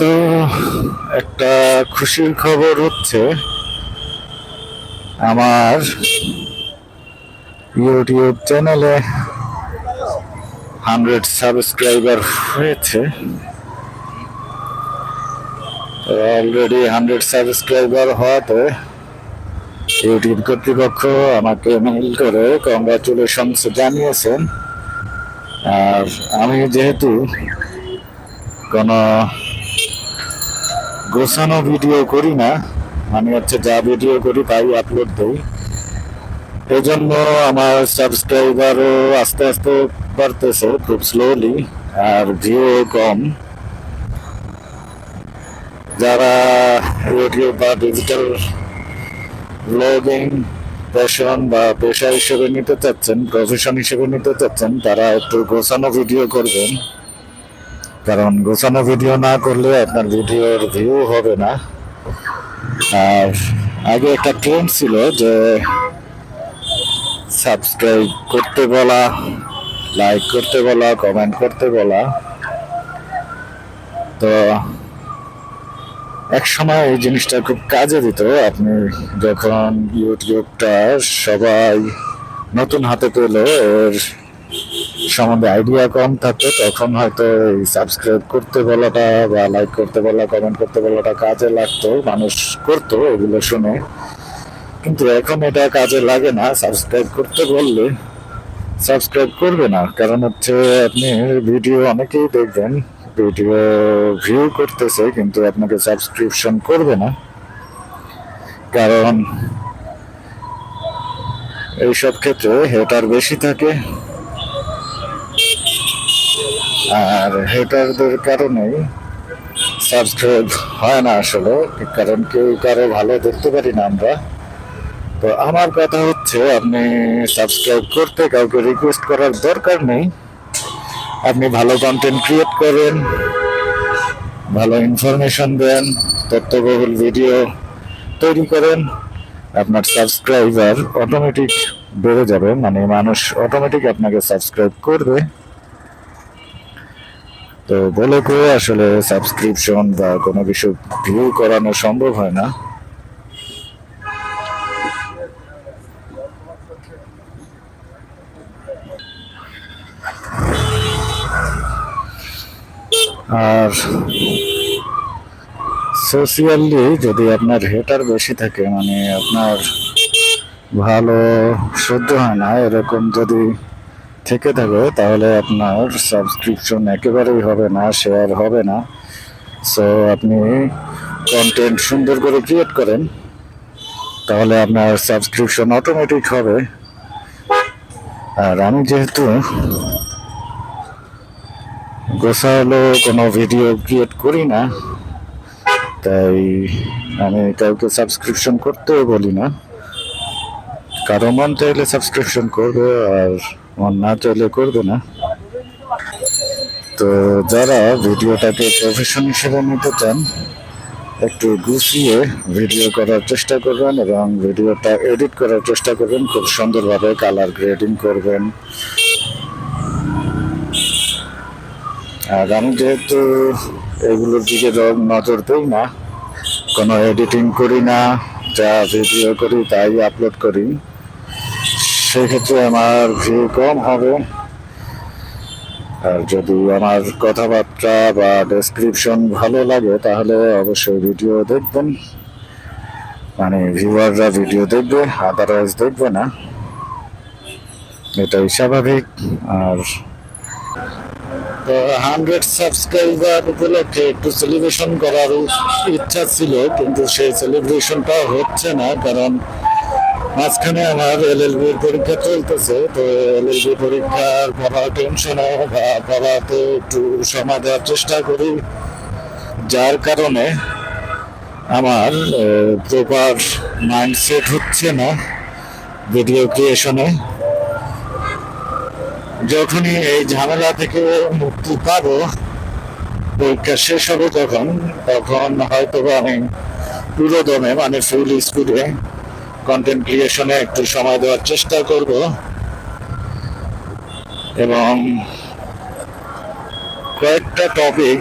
তো একটা খুশির খবর হচ্ছে, আমার ইউটিউব চ্যানেলে হান্ড্রেড সাবস্ক্রাইবার হয়েছে। অলরেডি হান্ড্রেড সাবস্ক্রাইবার হওয়াতে ইউটিউব কর্তৃপক্ষ আমাকে মেইল করে কংগ্রাচুলেশনস জানিয়েছেন। আর আমি যেহেতু কোনো গোছানো ভিডিও করি না। আমি হচ্ছে যা ভিডিও করি তাই আপলোড দিই। জন্য আমার সাবস্ক্রাইবারও আস্তে আস্তে বাড়তেছে খুব স্লোলি আর ভিউ কম। যারা ইউটিউব বা ডিজিটাল ব্লগিং প্যাশন বা পেশা হিসেবে নিতে চাচ্ছেন প্রফেশন হিসেবে নিতে চাচ্ছেন, তারা একটু গোছানো ভিডিও করবেন। কারণ গোছানো ভিডিও না করলে আপনার ভিডিওর ভিউ হবে না। আর আগে একটা ট্রেন্ড ছিল যে সাবস্ক্রাইব করতে বলা লাইক করতে বলা কমেন্ট করতে বলা। তো এক সময় এই জিনিসটা খুব কাজে দিত। আপনি যখন ইউটিউবটা সবাই নতুন হাতে পেল এর সম্বন্ধে আইডিয়া কম থাকে, তখন হয়তো সাবস্ক্রাইব করতে বলাটা বা লাইক করতে বলা কমেন্ট করতে বলাটা কাজে লাগতো, মানুষ করতো এগুলো শুনে। কিন্তু এখন এটা কাজে লাগে না সাবস্ক্রাইব করতে বললে সাবস্ক্রাইব করবে না। কারণ হচ্ছে আপনি ভিডিও অনেকেই দেখবেন ভিডিও ভিউ করতেছে, কিন্তু আপনাকে সাবস্ক্রিপশন করবে না। কারণ এইসব ক্ষেত্রে হেটার বেশি থাকে। আর হেটারদের কারণেই সাবস্ক্রাইব হয় না আসলে, কারণ কেউ কারও ভালো দেখতে পারি না আমরা। তো আমার কথা হচ্ছে, আপনি সাবস্ক্রাইব করতে কাউকে রিকোয়েস্ট করার দরকার নেই। আপনি ভালো কন্টেন্ট ক্রিয়েট করেন, ভালো ইনফরমেশন দেন, তথ্যবহুল ভিডিও তৈরি করেন, আপনার সাবস্ক্রাইবার অটোমেটিক বেড়ে যাবে মানে মানুষ অটোমেটিক আপনাকে সাবস্ক্রাইব করবে। তো বলে কেউ আসলে সাবস্ক্রিপশন বা কোনো কিছু ভিউ করানো সম্ভব হয় না। আর সোশিয়ালি যদি আপনার হেটার বেশি থাকে মানে আপনার ভালো সহ্য হয় না, এরকম যদি থেকে থাকে তাহলে আপনার সাবস্ক্রিপশন একেবারেই হবে না শেয়ার হবে না। সো আপনি কন্টেন্ট সুন্দর করে ক্রিয়েট করেন, তাহলে আপনার সাবস্ক্রিপশন অটোমেটিক হবে। আর আমি যেহেতু গোছালো কোনো ভিডিও ক্রিয়েট করি না, তাই আমি কাউকে সাবস্ক্রিপশন করতেও বলি না। কারও মন চাইলে সাবস্ক্রিপশন করবে, আর মন না চাইলে করবে না। তো যারা ভিডিওটাকে প্রফেশন হিসেবে নিতে চান, একটু গুছিয়ে ভিডিও করার চেষ্টা করবেন এবং ভিডিওটা এডিট করার চেষ্টা করবেন। খুব সুন্দরভাবে কালার গ্রেডিং করবেন। আর আমি যেহেতু এগুলোর দিকে নজর দিই না, কোনো এডিটিং করি না, যা ভিডিও করি তাই আপলোড করি। সেক্ষেত্রে আমার ভিউ কম হবে। আর যদি আমার কথাবার্তা বা ডেসক্রিপশন ভালো লাগে, তাহলে অবশ্যই ভিডিও দেখবেন। মানে ভিউয়াররা ভিডিও দেখবে আদারওয়াইজ দেখবে না। এটাই স্বাভাবিক। আর তো হান্ড্রেড সাবস্ক্রাইবার উপলক্ষে একটু সেলিব্রেশন করার ইচ্ছা ছিল, কিন্তু সেই সেলিব্রেশনটা হচ্ছে না, কারণ মাঝখানে আমার এল এল এলএলবি পরীক্ষা চলতেছে, তো এল এল এলএলবি পরীক্ষার পড়া টেনশনে বা পড়াতে একটু সময় দেওয়ার চেষ্টা করি। যার কারণে আমার প্রপার মাইন্ডসেট হচ্ছে না ভিডিও ক্রিয়েশনে যখনই এই ঝামেলা থেকে মুক্তি পাব, পরীক্ষা শেষ হবে তখন তখন হয়তো বা আমি পুরো দমে মানে ফুল স্পিডে কন্টেন্ট ক্রিয়েশনে একটু সময় দেওয়ার চেষ্টা করব। এবং কয়েকটা টপিক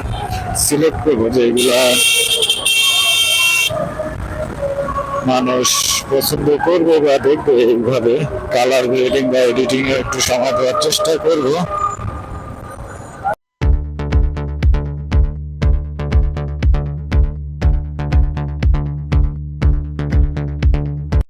সিলেক্ট করব যেগুলা মানুষ পছন্দ করবে বা দেখবে এইভাবে। কালার গ্রেডিং বা এডিটিং একটু সময় দেওয়ার চেষ্টা করব।